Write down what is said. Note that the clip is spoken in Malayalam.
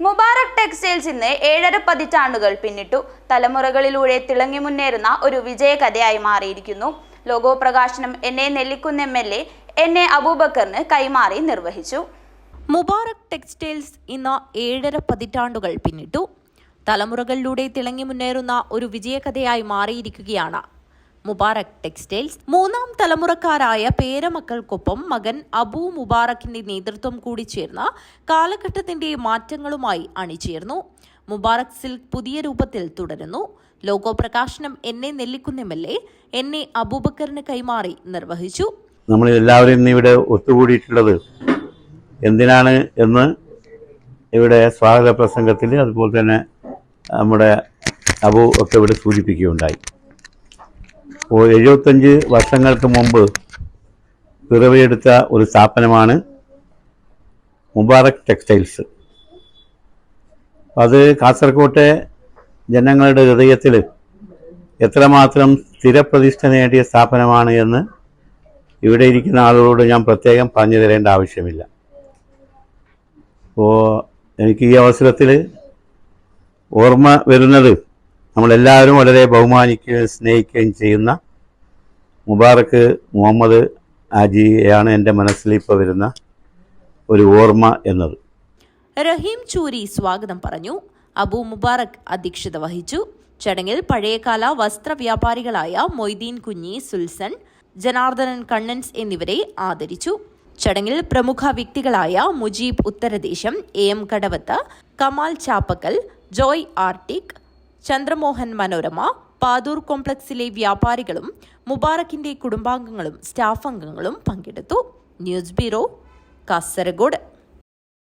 മുബാറക് ടെക്സ്റ്റൈൽസ് ഇന്ന് ഏഴര പതിറ്റാണ്ടുകൾ പിന്നിട്ടു. തലമുറകളിലൂടെ തിളങ്ങി മുന്നേറുന്ന ഒരു വിജയകഥയായി മാറിയിരിക്കുന്നു. ലോഗോ പ്രകാശനം N. A. Nellikunnu M. L. A N. A. അബൂബക്കറിന് കൈമാറി നിർവഹിച്ചു. മുബാറക് ടെക്സ്റ്റൈൽസ് ഇന്ന് ഏഴര പതിറ്റാണ്ടുകൾ പിന്നിട്ടു. തലമുറകളിലൂടെ തിളങ്ങി മുന്നേറുന്ന ഒരു വിജയകഥയായി മാറിയിരിക്കുകയാണ് മുബാറക് ടെക്സ്റ്റൈൽസ്. മൂന്നാം തലമുറക്കാരായ പേരമക്കൾക്കൊപ്പം മകൻ അബു മുബാറക്കിന്റെ നേതൃത്വം കൂടി ചേർന്ന കാലഘട്ടത്തിന്റെ മാറ്റങ്ങളുമായി അണിചേർന്നു. മുബാറക് സിൽക്ക് പുതിയ രൂപത്തിൽ തുടരുന്നു. ലോഗോ പ്രകാശനം എന്നെ Nellikunnu M L A N A അബൂബക്കറിന് കൈമാറി നിർവഹിച്ചു. നമ്മൾ എല്ലാവരും ഇന്ന് ഇവിടെ ഒത്തുകൂടിയിട്ടുള്ളത് എന്തിനാണ് എന്ന് ഇവിടെ സ്വാഗത പ്രസംഗത്തിൽ അതുപോലെ തന്നെ നമ്മുടെ അബു ഒക്കെ ഇവിടെ സൂചിപ്പിക്കുകയുണ്ടായി. എഴുപത്തഞ്ച് വർഷങ്ങൾക്ക് മുമ്പ് പിറവിയെടുത്ത ഒരു സ്ഥാപനമാണ് മുബാറക് ടെക്സ്റ്റൈൽസ്. അത് കാസർകോട്ടെ ജനങ്ങളുടെ ഹൃദയത്തിൽ എത്രമാത്രം സ്ഥിരപ്രതിഷ്ഠ നേടിയ സ്ഥാപനമാണ് എന്ന് ഇവിടെ ഇരിക്കുന്ന ആളുകളോട് ഞാൻ പ്രത്യേകം പറഞ്ഞു തരേണ്ട ആവശ്യമില്ല. അപ്പോൾ എനിക്ക് ഈ അവസരത്തിൽ ഓർമ്മ വരുന്നത് നമ്മളെല്ലാവരും വളരെ ബഹുമാനിക്കുകയും സ്നേഹിക്കുകയും ചെയ്യുന്ന മുബാറക്ക് മുഹമ്മദ് ആജിയാണ് എന്റെ മനസ്സിൽ ഇപ്പോൾ വരുന്ന ഒരു ഓർമ്മ എന്നത്. റഹീം ചൂരി സ്വാഗതം പറഞ്ഞു. അബു മുബാറക് അധ്യക്ഷത വഹിച്ചു. ചടങ്ങിൽ പഴയകാല വസ്ത്ര വ്യാപാരികളായ മൊയ്തീൻ കുഞ്ഞി സുൽസൻ ജനാർദ്ദനൻ കണ്ണൻസ് എന്നിവരെ ആദരിച്ചു. ചടങ്ങിൽ പ്രമുഖ വ്യക്തികളായ Mujeeb Uttaradesam A M Kadavath Kamal Chappakkal Joy Arctic Chandramohan Manorama Pathoor കോംപ്ലക്സിലെ വ്യാപാരികളും മുബാറക്കിന്റെ കുടുംബാംഗങ്ങളും സ്റ്റാഫ് അംഗങ്ങളും പങ്കെടുത്തു. News bureau Kasaragod.